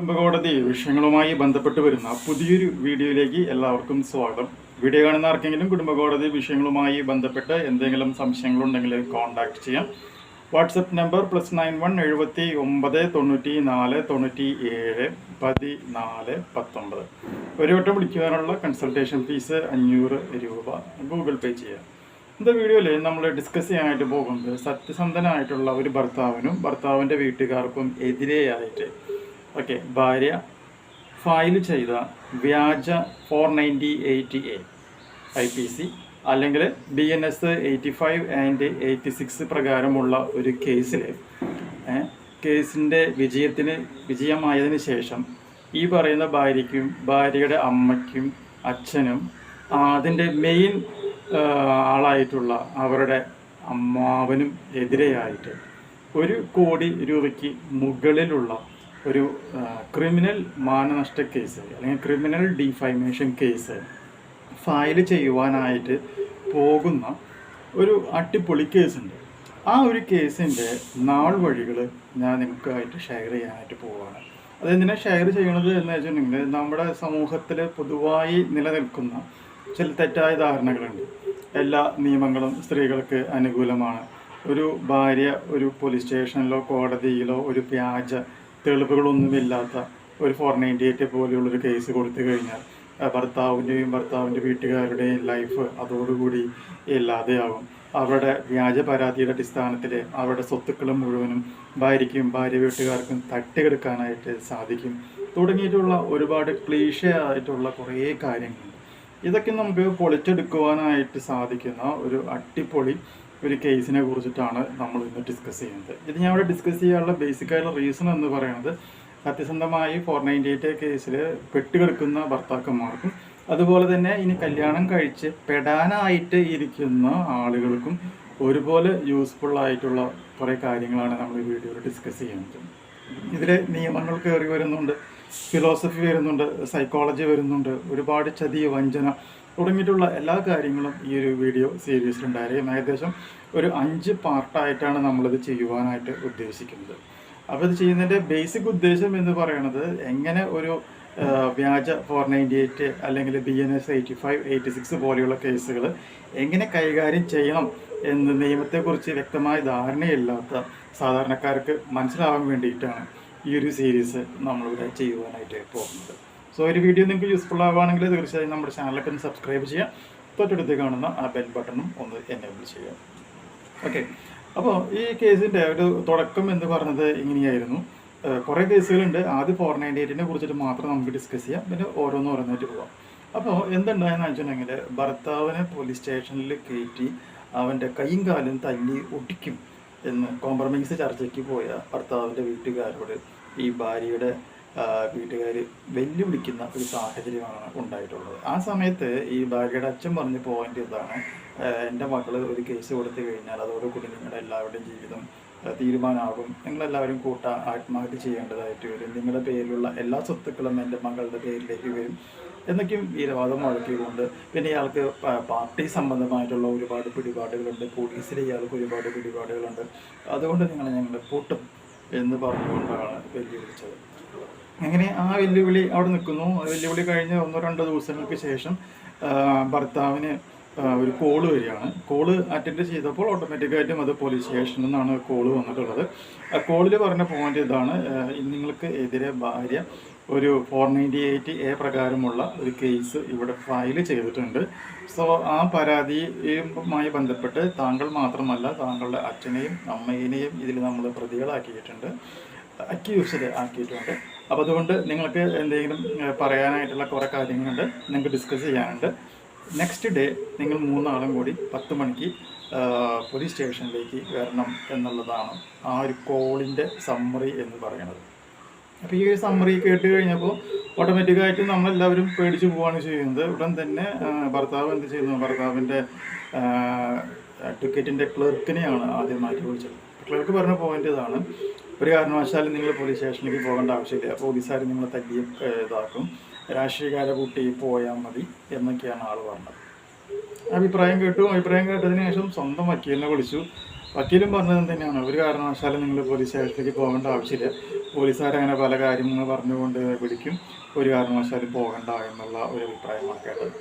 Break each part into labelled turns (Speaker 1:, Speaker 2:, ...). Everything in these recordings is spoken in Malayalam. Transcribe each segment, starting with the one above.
Speaker 1: കുടുംബകോടതി വിഷയങ്ങളുമായി ബന്ധപ്പെട്ട് വരുന്ന പുതിയൊരു വീഡിയോയിലേക്ക് എല്ലാവർക്കും സ്വാഗതം. വീഡിയോ കാണുന്ന ആർക്കെങ്കിലും കുടുംബകോടതി വിഷയങ്ങളുമായി ബന്ധപ്പെട്ട് എന്തെങ്കിലും സംശയങ്ങളുണ്ടെങ്കിൽ കോൺടാക്ട് ചെയ്യാം. WhatsApp number plus nine one എഴുപത്തി ഒമ്പത് തൊണ്ണൂറ്റി നാല് തൊണ്ണൂറ്റി ഏഴ് പതിനാല് പത്തൊമ്പത്. ഒരു വട്ടം വിളിക്കുവാനുള്ള കൺസൾട്ടേഷൻ ഫീസ് അഞ്ഞൂറ് രൂപ ഗൂഗിൾ പേ ചെയ്യാം. ഇന്നത്തെ വീഡിയോയിൽ നമ്മൾ ഡിസ്കസ് ചെയ്യാനായിട്ട് പോകുന്നത് സത്യസന്ധനായിട്ടുള്ള ഒരു ഭർത്താവിനും ഭർത്താവിന്റെ വീട്ടുകാർക്കും എതിരെയായിട്ട് ഓക്കെ ഭാര്യ. ഫയൽ ചെയ്ത വ്യാജ four ninety eighty A I P C അല്ലെങ്കിൽ B N S eighty five and eighty six പ്രകാരമുള്ള ഒരു കേസിൽ കേസിന്റെ വിജയത്തിന് വിജയമായതിനു ശേഷം ഈ പറയുന്ന ഭാര്യയ്ക്കും ഭാര്യയുടെ അമ്മയ്ക്കും അച്ഛനും അതിന്റെ മെയിൻ ആളായിട്ടുള്ള അവരുടെ അമ്മാവനും എതിരെയായിട്ട് ഒരു കോടി രൂപയ്ക്ക് മുകളിലുള്ള ഒരു ക്രിമിനൽ മാനനഷ്ട കേസ് അല്ലെങ്കിൽ ക്രിമിനൽ ഡിഫൈമേഷൻ കേസ് ഫയൽ ചെയ്യുവാനായിട്ട് പോകുന്ന ഒരു അട്ടിപ്പൊളി കേസുണ്ട് ആ ഒരു കേസിന്റെ നാൾ വഴികൾ ഞാൻ നിങ്ങൾക്കായിട്ട് ഷെയർ ചെയ്യാനായിട്ട് പോവുകയാണ് അതെന്തിനാ ഷെയർ ചെയ്യണത് എന്ന് വെച്ചിട്ടുണ്ടെങ്കിൽ നമ്മുടെ സമൂഹത്തിൽ പൊതുവായി നിലനിൽക്കുന്ന ചില തെറ്റായ ധാരണകളുണ്ട്. എല്ലാ നിയമങ്ങളും സ്ത്രീകൾക്ക് അനുകൂലമാണ്. ഒരു ഭാര്യ ഒരു പോലീസ് സ്റ്റേഷനിലോ കോടതിയിലോ ഒരു വ്യാജ തെളിവുകളൊന്നുമില്ലാത്ത ഒരു ഫോർ നയന്റി എയ്റ്റ് പോലെയുള്ളൊരു കേസ് കൊടുത്തു കഴിഞ്ഞാൽ ഭർത്താവിന്റെയും ഭർത്താവിന്റെ വീട്ടുകാരുടെയും ലൈഫ് അതോടുകൂടി ഇല്ലാതെയാകും. അവരുടെ വ്യാജ പരാതിയുടെ അടിസ്ഥാനത്തിൽ അവരുടെ സ്വത്തുക്കൾ മുഴുവനും ഭാര്യയ്ക്കും ഭാര്യ വീട്ടുകാർക്കും തട്ടിയെടുക്കാനായിട്ട് സാധിക്കും. തുടങ്ങിയിട്ടുള്ള ഒരുപാട് ക്ലീഷ ആയിട്ടുള്ള കുറേ കാര്യങ്ങളുണ്ട്. ഇതൊക്കെ നമുക്ക് പൊളിച്ചെടുക്കുവാനായിട്ട് സാധിക്കുന്ന ഒരു അട്ടിപ്പൊളി ഒരു കേസിനെ കുറിച്ചിട്ടാണ് നമ്മൾ ഇന്ന് ഡിസ്കസ് ചെയ്യുന്നത്. ഇത് ഞാൻ ഇവിടെ ഡിസ്കസ് ചെയ്യാനുള്ള ബേസിക്കായുള്ള റീസൺ എന്ന് പറയുന്നത് സത്യസന്ധമായി ഫോർ നയന്റി എയ്റ്റ് കേസിൽ പെട്ടുകിടക്കുന്ന ഭർത്താക്കന്മാർക്കും അതുപോലെ തന്നെ ഇനി കല്യാണം കഴിച്ച് പെടാനായിട്ട് ഇരിക്കുന്ന ആളുകൾക്കും ഒരുപോലെ യൂസ്ഫുൾ ആയിട്ടുള്ള കുറേ കാര്യങ്ങളാണ് നമ്മൾ ഈ വീഡിയോയിൽ ഡിസ്കസ് ചെയ്യുന്നത്. ഇതിൽ നിയമങ്ങൾ കയറി വരുന്നുണ്ട് ഫിലോസഫി വരുന്നുണ്ട് സൈക്കോളജി വരുന്നുണ്ട് ഒരുപാട് ചതി വഞ്ചന തുടങ്ങിയിട്ടുള്ള എല്ലാ കാര്യങ്ങളും ഈ ഒരു വീഡിയോ സീരീസിലുണ്ടായിരിക്കും ഏകദേശം ഒരു അഞ്ച് പാർട്ടായിട്ടാണ് നമ്മളിത് ചെയ്യുവാനായിട്ട് ഉദ്ദേശിക്കുന്നത്. അപ്പോൾ ഇത് ചെയ്യുന്നതിന്റെ ബേസിക് ഉദ്ദേശം എന്ന് പറയുന്നത് എങ്ങനെ ഒരു വ്യാജ ഫോർ നയന്റി എയ്റ്റ് അല്ലെങ്കിൽ B N S eighty five eighty six പോലെയുള്ള കേസുകൾ എങ്ങനെ കൈകാര്യം ചെയ്യണം എന്ന് നിയമത്തെക്കുറിച്ച് വ്യക്തമായ ധാരണയില്ലാത്ത സാധാരണക്കാർക്ക് മനസ്സിലാവാൻ വേണ്ടിയിട്ടാണ് ഈ ഒരു സീരീസ് നമ്മളിവിടെ ചെയ്യുവാനായിട്ട് പോകുന്നത്. സോ ഒരു വീഡിയോ നിങ്ങൾക്ക് യൂസ്ഫുൾ ആവുകയാണെങ്കിൽ തീർച്ചയായും നമ്മുടെ ചാനലൊക്കെ ഒന്ന് സബ്സ്ക്രൈബ് ചെയ്യാം തൊട്ടടുത്ത് കാണുന്ന ആ ബെൽ ബട്ടണും ഒന്ന് എനേബിൾ ചെയ്യാം ഓക്കെ അപ്പോൾ ഈ കേസിന്റെ ഒരു തുടക്കം എന്ന് പറഞ്ഞത് ഇങ്ങനെയായിരുന്നു. കുറേ കേസുകളുണ്ട് ആദ്യം ഫോർ നയന്റി എയ്റ്റിനെ കുറിച്ചിട്ട് മാത്രം നമുക്ക് ഡിസ്കസ് ചെയ്യാം. പിന്നെ ഓരോന്ന് ഓരോന്നായിട്ട് പോവാം. അപ്പോൾ എന്തുണ്ടായെന്ന് വെച്ചിട്ടുണ്ടെങ്കിൽ ഭർത്താവിനെ പോലീസ് സ്റ്റേഷനിൽ കയറ്റി അവന്റെ കൈയും കാലും തല്ലി ഒടിക്കും എന്ന് കോംപ്രമൈസ് ചർച്ചയ്ക്ക് പോയ ഭർത്താവിന്റെ വീട്ടുകാരോട് ഈ ഭാര്യയുടെ വീട്ടുകാർ വെല്ലുവിളിക്കുന്ന ഒരു സാഹചര്യമാണ് ഉണ്ടായിട്ടുള്ളത്. ആ സമയത്ത് ഈ ഭാര്യയുടെ അച്ഛൻ പറഞ്ഞ പോയിന്റ് ഇതാണ്. എന്റെ മക്കൾ ഒരു കേസ് കൊടുത്തു കഴിഞ്ഞാൽ അതോടുകൂടി നിങ്ങളുടെ എല്ലാവരുടെയും ജീവിതം തീരുമാനമാകും. നിങ്ങളെല്ലാവരും കൂട്ട ആത്മഹത്യ ചെയ്യേണ്ടതായിട്ട് വരും. നിങ്ങളുടെ പേരിലുള്ള എല്ലാ സ്വത്തുക്കളും എന്റെ മകളുടെ പേരിലേക്ക് വരും. എന്നൊക്കെയും വീരവാദം മുഴക്കിക്കൊണ്ട് പിന്നെ ഇയാൾക്ക് പാർട്ടി സംബന്ധമായിട്ടുള്ള ഒരുപാട് പിടിപാടുകളുണ്ട്. പോലീസിലെ ഇയാൾക്ക് ഒരുപാട് പിടിപാടുകളുണ്ട്. അതുകൊണ്ട് നിങ്ങൾ ഞങ്ങൾ പൂട്ടും എന്ന് പറഞ്ഞുകൊണ്ടാണ് വെല്ലുവിളിച്ചത്. അങ്ങനെ ആ വെല്ലുവിളി അവിടെ നിൽക്കുന്നു. വെല്ലുവിളി കഴിഞ്ഞ് ഒന്നോ രണ്ടോ ദിവസങ്ങൾക്ക് ശേഷം ഭർത്താവിന് ഒരു കോൾ വരികയാണ്. കോൾ അറ്റൻഡ് ചെയ്തപ്പോൾ ഓട്ടോമാറ്റിക്കായിട്ടും അത് പോലീസ് സ്റ്റേഷനിൽ നിന്നാണ് കോൾ വന്നിട്ടുള്ളത്. ആ കോളിൽ പറഞ്ഞ പോയിന്റ് ഇതാണ് നിങ്ങൾക്ക് എതിരെ ഭാര്യ ഒരു ഫോർ നയന്റി എയ്റ്റ് എ പ്രകാരമുള്ള ഒരു കേസ് ഇവിടെ ഫയൽ ചെയ്തിട്ടുണ്ട്. സോ ആ പരാതിയുമായി ബന്ധപ്പെട്ട് താങ്കൾ മാത്രമല്ല താങ്കളുടെ അച്ഛനെയും അമ്മയെയും ഇതിൽ നമ്മൾ പ്രതികളാക്കിയിട്ടുണ്ട് അക്യൂസ്ഡ് ആക്കിയിട്ടുണ്ട്. അപ്പോൾ അതുകൊണ്ട് നിങ്ങൾക്ക് എന്തെങ്കിലും പറയാനായിട്ടുള്ള കുറേ കാര്യങ്ങളുണ്ട് നിങ്ങൾക്ക് ഡിസ്കസ് ചെയ്യാനുണ്ട്. നെക്സ്റ്റ് ഡേ നിങ്ങൾ മൂന്നാളും കൂടി പത്ത് മണിക്ക് പോലീസ് സ്റ്റേഷനിലേക്ക് വരണം എന്നുള്ളതാണ് ആ ഒരു കോളിന്റെ സമ്മറി എന്ന് പറയുന്നത്. അപ്പോൾ ഈ ഒരു സമ്മറി കേട്ട് കഴിഞ്ഞപ്പോൾ ഓട്ടോമാറ്റിക്കായിട്ട് നമ്മളെല്ലാവരും പേടിച്ച് പോവുകയാണ് ചെയ്യുന്നത്. ഉടൻ തന്നെ ഭർത്താവ് എന്ത് ചെയ്യുന്നു? ഭർത്താവിന്റെ ടിക്കറ്റിന്റെ ക്ലർക്കിനെയാണ് ആദ്യം മാറ്റി വിളിച്ചത്. ക്ലർക്ക് പറഞ്ഞ പോയിന്റ് ഇതാണ്. ഒരു കാരണവശാലും നിങ്ങൾ പോലീസ് സ്റ്റേഷനിലേക്ക് പോകേണ്ട ആവശ്യമില്ല. പോലീസുകാർ നിങ്ങളെ തല്ലിയും ഇതാക്കും. രാഷ്ട്രീയക്കാരെ കൂട്ടി പോയാൽ മതി എന്നൊക്കെയാണ് ആൾ പറഞ്ഞത്. അഭിപ്രായം കേട്ടു. അഭിപ്രായം കേട്ടതിന് ശേഷം സ്വന്തം വക്കീലിനെ വിളിച്ചു. വക്കീലും പറഞ്ഞത് തന്നെയാണ്. ഒരു കാരണവശാലും നിങ്ങൾ പോലീസ് സ്റ്റേഷനിലേക്ക് പോകേണ്ട ആവശ്യമില്ല. പോലീസുകാരങ്ങനെ പല കാര്യങ്ങൾ പറഞ്ഞുകൊണ്ട് വിളിക്കും. ഒരു കാരണവശാലും പോകണ്ട എന്നുള്ള ഒരു അഭിപ്രായമാണ് കേട്ടത്.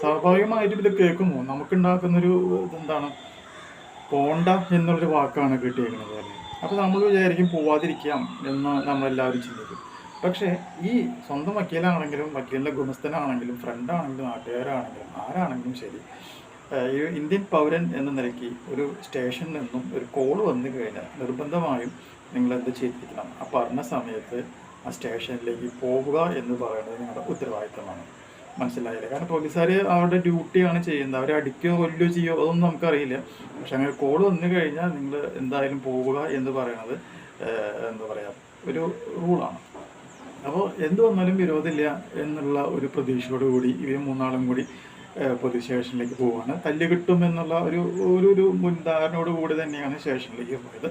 Speaker 1: സ്വാഭാവികമായിട്ടും ഇത് കേൾക്കുമ്പോൾ നമുക്കുണ്ടാക്കുന്നൊരു ഇതെന്താണ്? പോണ്ട എന്നുള്ളൊരു വാക്കാണ് കിട്ടിയിരിക്കുന്നത് അല്ലേ? അപ്പോൾ നമ്മൾ വിചാരിക്കും പോവാതിരിക്കാം എന്ന് നമ്മളെല്ലാവരും ചിന്തിക്കും. പക്ഷേ ഈ സ്വന്തം വക്കീലാണെങ്കിലും വക്കീലിന്റെ ഗുണസ്ഥനാണെങ്കിലും ഫ്രണ്ടാണെങ്കിലും നാട്ടുകാരാണെങ്കിലും ആരാണെങ്കിലും ശരി ഈ ഇന്ത്യൻ പൗരൻ എന്ന നിലയ്ക്ക് ഒരു സ്റ്റേഷനിൽ നിന്നും ഒരു കോൾ വന്നു കഴിഞ്ഞാൽ നിർബന്ധമായും നിങ്ങൾ എന്ത് ചെയ്തിരിക്കണം? ആ പറഞ്ഞ സമയത്ത് ആ സ്റ്റേഷനിലേക്ക് പോവുക എന്ന് പറയുന്നത് നിങ്ങളുടെ ഉത്തരവാദിത്തമാണ്. മനസ്സിലായില്ല. കാരണം പോലീസുകാർ അവരുടെ ഡ്യൂട്ടിയാണ് ചെയ്യുന്നത്. അവരെ അടിക്കുകയോ കൊല്ലുകയോ ചെയ്യുകയോ അതൊന്നും നമുക്കറിയില്ല. പക്ഷെ അങ്ങനെ കോൾ വന്നു കഴിഞ്ഞാൽ നിങ്ങൾ എന്തായാലും പോവുക എന്ന് പറയുന്നത് എന്താ പറയുക ഒരു റൂളാണ് അപ്പോൾ എന്ത് വന്നാലും വിരോധമില്ല എന്നുള്ള ഒരു പ്രതീക്ഷയോട് കൂടി ഇവർ മൂന്നാളും കൂടി പോലീസ് സ്റ്റേഷനിലേക്ക് പോവുകയാണ് തല്ല് കിട്ടും എന്നുള്ള ഒരു ഒരു മുൻധാരണയോട് കൂടി തന്നെയാണ് സ്റ്റേഷനിലേക്ക് പോയത്.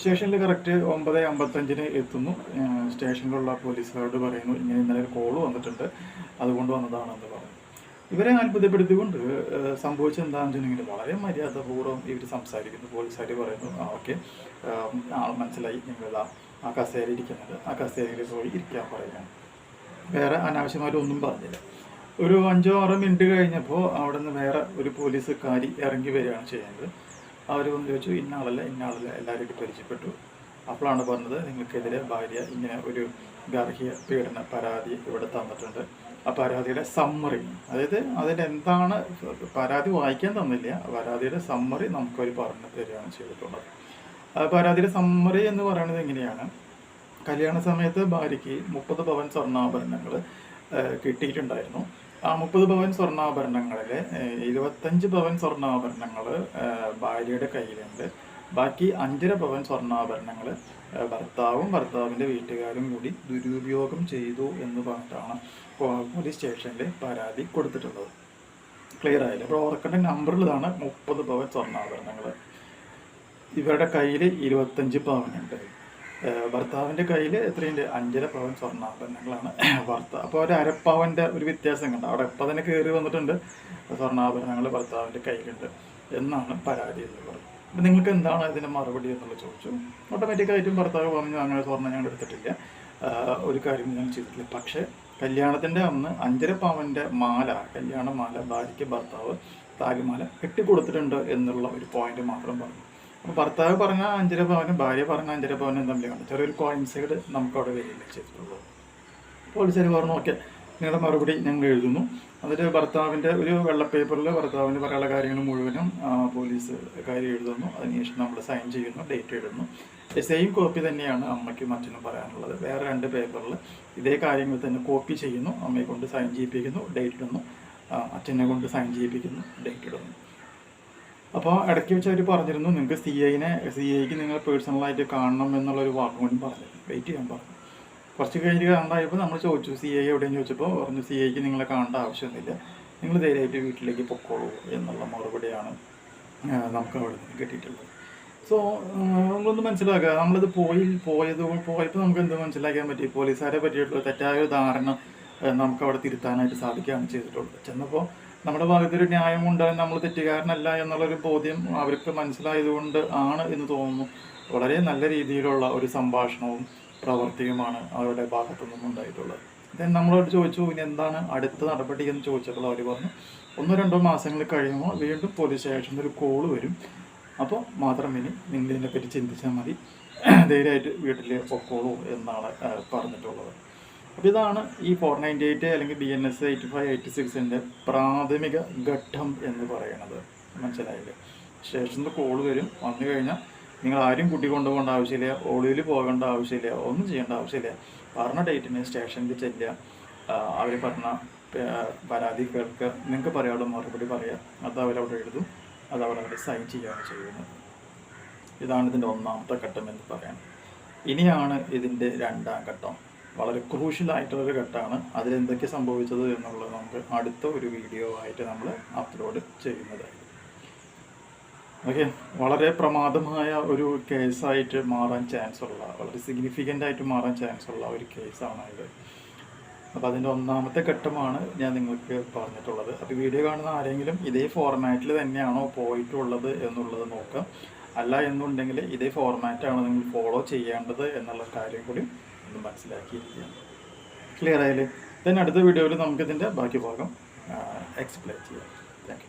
Speaker 1: സ്റ്റേഷനിൽ കറക്റ്റ് ഒമ്പത് അമ്പത്തഞ്ചിന് എത്തുന്നു. സ്റ്റേഷനിലുള്ള പോലീസുകാരോട് പറയുന്നു ഇങ്ങനെ ഇന്നലെ ഒരു കോൾ വന്നിട്ടുണ്ട്. അതുകൊണ്ട് വന്നതാണെന്ന് പറഞ്ഞു. ഇവരെ അത്ഭുതപ്പെടുത്തിക്കൊണ്ട് സംഭവിച്ചെന്താണെന്ന് വെച്ചിട്ടുണ്ടെങ്കിൽ വളരെ മര്യാദപൂർവം ഇവർ സംസാരിക്കുന്നു. പോലീസുകാർ പറയുന്നു ആ ഓക്കെ. ആൾ മനസ്സിലായി. നിങ്ങളിതാ ആ കസേര ഇരിക്കുന്നത്. ആ കസേരയിൽ പോയി ഇരിക്കാൻ പറയുകയാണ്. വേറെ അനാവശ്യമായിട്ട് ഒന്നും പറഞ്ഞില്ല. ഒരു അഞ്ചോ ആറോ മിനിറ്റ് കഴിഞ്ഞപ്പോൾ അവിടെ നിന്ന് വേറെ ഒരു പോലീസുകാരി ഇറങ്ങി വരികയാണ് ചെയ്യുന്നത്. അവർ വന്ന് ചോദിച്ചു ഇന്ന ആളല്ല? ഇന്ന ആളല്ല? എല്ലാവരും പരിചയപ്പെട്ടു. അപ്പോഴാണ് പറഞ്ഞത് നിങ്ങൾക്കെതിരെ ഭാര്യ ഇങ്ങനെ ഒരു ഗാർഹിക പീഡന പരാതി ഇവിടെ തന്നിട്ടുണ്ട്. ആ പരാതിയുടെ സമ്മറി അതായത് അതിന്റെ എന്താണ് പരാതി വായിക്കാൻ തന്നില്ല പരാതിയുടെ സമ്മറി നമുക്കവർ പറഞ്ഞു തരികയാണ് ചെയ്തിട്ടുള്ളത്. പരാതിയുടെ സമ്മറി എന്ന് പറയുന്നത് എങ്ങനെയാണ്? കല്യാണ സമയത്ത് ഭാര്യയ്ക്ക് മുപ്പത് പവൻ സ്വർണാഭരണങ്ങൾ കിട്ടിയിട്ടുണ്ടായിരുന്നു. മുപ്പത് പവൻ സ്വർണാഭരണങ്ങളിൽ ഇരുപത്തഞ്ച് പവൻ സ്വർണാഭരണങ്ങൾ ഭാര്യയുടെ കയ്യിലുണ്ട്. ബാക്കി അഞ്ചര പവൻ സ്വർണാഭരണങ്ങൾ ഭർത്താവും ഭർത്താവിന്റെ വീട്ടുകാരും കൂടി ദുരുപയോഗം ചെയ്തു എന്ന് പറഞ്ഞിട്ടാണ് പോലീസ് സ്റ്റേഷനിൽ പരാതി കൊടുത്തിട്ടുള്ളത്. ക്ലിയർ ആയില്ല? അപ്പോൾ ഓർക്കേണ്ട നമ്പറിലാണ് മുപ്പത് പവൻ സ്വർണാഭരണങ്ങൾ ഇവരുടെ കയ്യിൽ ഇരുപത്തഞ്ച് പവനുണ്ട് ഭർത്താവിന്റെ കയ്യിൽ എത്രയുണ്ട്? അഞ്ചര പവൻ സ്വർണാഭരണങ്ങളാണ് ഭർത്താവ് അപ്പോൾ ഒരു അരപ്പവന്റെ ഒരു വ്യത്യാസം കണ്ട അവിടെ എപ്പോൾ തന്നെ കയറി വന്നിട്ടുണ്ട്. സ്വർണാഭരണങ്ങൾ ഭർത്താവിന്റെ കയ്യിലുണ്ട് എന്നാണ് പരാതി എന്ന് പറയുന്നത്. അപ്പം നിങ്ങൾക്ക് എന്താണ് ഇതിന്റെ മറുപടി എന്നുള്ളത് ചോദിച്ചു. ഓട്ടോമാറ്റിക്കായിട്ടും ഭർത്താവ് പറഞ്ഞു അങ്ങനെ സ്വർണം ഞങ്ങൾ എടുത്തിട്ടില്ല. ഒരു കാര്യം ഞാൻ ചെയ്തിട്ടില്ല. പക്ഷേ കല്യാണത്തിന്റെ അന്ന് അഞ്ചര പവന്റെ മാല കല്യാണ മാല ഭാര്യയ്ക്ക് ഭർത്താവ് താലിമാല കെട്ടിക്കൊടുത്തിട്ടുണ്ട് എന്നുള്ള ഒരു പോയിന്റ് മാത്രം പറഞ്ഞു. ഭർത്താവ് പറഞ്ഞ അഞ്ചര പവനും ഭാര്യ പറഞ്ഞ അഞ്ചര പവനും തമ്മിലാണ്. ചെറിയൊരു കോയിൻസൈഡ് നമുക്ക് അവിടെ വരില്ല ചെയ്തിട്ടുള്ളത് പോലീസുകാർ പറഞ്ഞു ഓക്കെ നിങ്ങളുടെ മറുപടി ഞങ്ങൾ എഴുതുന്നു. അതിൽ ഭർത്താവിന്റെ ഒരു വെള്ള പേപ്പറിൽ ഭർത്താവിന് പറയാനുള്ള കാര്യങ്ങൾ മുഴുവനും പോലീസ് കാര്യം എഴുതുന്നു. അതിനുശേഷം നമ്മൾ സൈൻ ചെയ്യുന്നു ഡേറ്റ് എഴുതുന്നു സെയിം കോപ്പി തന്നെയാണ് അമ്മയ്ക്കും അച്ഛനും പറയാനുള്ളത്. വേറെ രണ്ട് പേപ്പറിൽ ഇതേ കാര്യങ്ങൾ തന്നെ കോപ്പി ചെയ്യുന്നു. അമ്മയെ കൊണ്ട് സൈൻ ചെയ്യിപ്പിക്കുന്നു ഡേറ്റ് ഇടുന്നു. അച്ഛനെ കൊണ്ട് സൈൻ ചെയ്യിപ്പിക്കുന്നു ഡേറ്റ് ഇടുന്നു. അപ്പോൾ ഇടയ്ക്ക് വെച്ച് അവർ പറഞ്ഞിരുന്നു നിങ്ങൾക്ക് സി ഐനെ സി ഐക്ക് നിങ്ങൾ പേഴ്സണലായിട്ട് കാണണം എന്നുള്ള ഒരു വാക്കും കൂടി പറഞ്ഞു. വെയിറ്റ് ചെയ്യാൻ പറഞ്ഞു. കുറച്ച് കഴിഞ്ഞ് കാണാതായപ്പോൾ നമ്മൾ ചോദിച്ചു സി ഐ എവിടെയെന്ന്? ചോദിച്ചപ്പോൾ പറഞ്ഞു സി ഐക്ക് നിങ്ങളെ കാണേണ്ട ആവശ്യമൊന്നുമില്ല. നിങ്ങൾ ധൈര്യമായിട്ട് വീട്ടിലേക്ക് പൊക്കോളൂ എന്നുള്ള മറുപടിയാണ് നമുക്ക് അവിടെ നിന്ന് കിട്ടിയിട്ടുള്ളത് സോ നമ്മളൊന്ന് മനസ്സിലാക്കുക നമ്മളിത് പോയി പോയത് പോയപ്പോൾ നമുക്ക് എന്ത് മനസ്സിലാക്കാൻ പറ്റി? പോലീസുകാരെ പറ്റിയിട്ടുള്ള തെറ്റായ ഒരു ധാരണ നമുക്ക് അവിടെ തിരുത്താനായിട്ട് സാധിക്കുകയാണ് ചെയ്തിട്ടുള്ളത്. ചെന്നപ്പോൾ നമ്മുടെ ഭാഗത്തൊരു ന്യായമുണ്ട് നമ്മൾ തെറ്റുകാരനല്ല എന്നുള്ളൊരു ബോധ്യം അവർക്ക് മനസ്സിലായതുകൊണ്ട് ആണ് എന്ന് തോന്നുന്നു. വളരെ നല്ല രീതിയിലുള്ള ഒരു സംഭാഷണവും പ്രവർത്തിയുമാണ് അവരുടെ ഭാഗത്തു നിന്നും ഉണ്ടായിട്ടുള്ളത്. ദെൻ നമ്മളോട് ചോദിച്ചു ഇനി എന്താണ് അടുത്ത നടപടി? എന്ന് ചോദിച്ചപ്പോൾ അവർ പറഞ്ഞു ഒന്നോ രണ്ടോ മാസങ്ങൾ കഴിയുമ്പോൾ വീണ്ടും പോലീസ് സ്റ്റേഷനിൽ ഒരു കോൾ വരും. അപ്പോൾ മാത്രം ഇനി നിങ്ങൾ ഇതിനെപ്പറ്റി ചിന്തിച്ചാൽ മതി. ധൈര്യമായിട്ട് വീട്ടിൽ പൊക്കോളൂ എന്നാണ് പറഞ്ഞിട്ടുള്ളത്. അപ്പോൾ ഇതാണ് ഈ ഫോർ നയന്റി എയ്റ്റ് അല്ലെങ്കിൽ B N S eighty five eighty സിക്സിന്റെ പ്രാഥമിക ഘട്ടം എന്ന് പറയുന്നത്. മനസ്സിലായില്ലേ? ശേഷം കോൾ വരും. വന്നു കഴിഞ്ഞാൽ നിങ്ങൾ ആരും കുട്ടി കൊണ്ടുപോകേണ്ട ആവശ്യമില്ല. ഒളിവിൽ പോകേണ്ട ആവശ്യമില്ല. ഒന്നും ചെയ്യേണ്ട ആവശ്യമില്ല. പറഞ്ഞ ഡേറ്റിന് സ്റ്റേഷനിൽ ചെല്ലുക. അവർ പറഞ്ഞ പരാതി കേൾക്കുക. നിങ്ങൾക്ക് പറയാനുള്ള മറുപടി പറയുക അത് അവരവിടെ എഴുതും. അത് അവരവിടെ സൈൻ ചെയ്യുകയാണ് ചെയ്യുന്നത്. ഇതാണ് ഇതിന്റെ ഒന്നാമത്തെ ഘട്ടം എന്ന് പറയാം. ഇനിയാണ് ഇതിന്റെ രണ്ടാം ഘട്ടം. വളരെ ക്രൂഷ്യലായിട്ടുള്ളൊരു ഘട്ടമാണ്. അതിലെന്തൊക്കെ സംഭവിച്ചത് എന്നുള്ളത് നമുക്ക് അടുത്ത ഒരു വീഡിയോ ആയിട്ട് നമ്മൾ അപ്ലോഡ് ചെയ്യുന്നതായിരിക്കും. ഓക്കെ വളരെ പ്രമാദമായ ഒരു കേസായിട്ട് മാറാൻ ചാൻസ് ഉള്ള വളരെ സിഗ്നിഫിക്കന്റ് ആയിട്ട് മാറാൻ ചാൻസ് ഉള്ള ഒരു കേസാണ് ഇത്. അപ്പോൾ അതിന്റെ ഒന്നാമത്തെ ഘട്ടമാണ് ഞാൻ നിങ്ങൾക്ക് പറഞ്ഞിട്ടുള്ളത്. അപ്പോൾ വീഡിയോ കാണുന്ന ആരെങ്കിലും ഇതേ ഫോർമാറ്റിൽ തന്നെയാണോ പോയിട്ടുള്ളത് എന്നുള്ളത് നോക്കാം. അല്ല എന്നുണ്ടെങ്കിൽ ഇതേ ഫോർമാറ്റാണ് നിങ്ങൾ ഫോളോ ചെയ്യേണ്ടത് എന്നുള്ള കാര്യം കൂടി ഒന്ന് മനസ്സിലാക്കിയിരിക്കുകയാണ് ക്ലിയർ ആയില്ലേ? ദെൻ അടുത്ത വീഡിയോയിൽ നമുക്കിതിന്റെ ബാക്കി ഭാഗം എക്സ്പ്ലെയിൻ ചെയ്യാം. താങ്ക്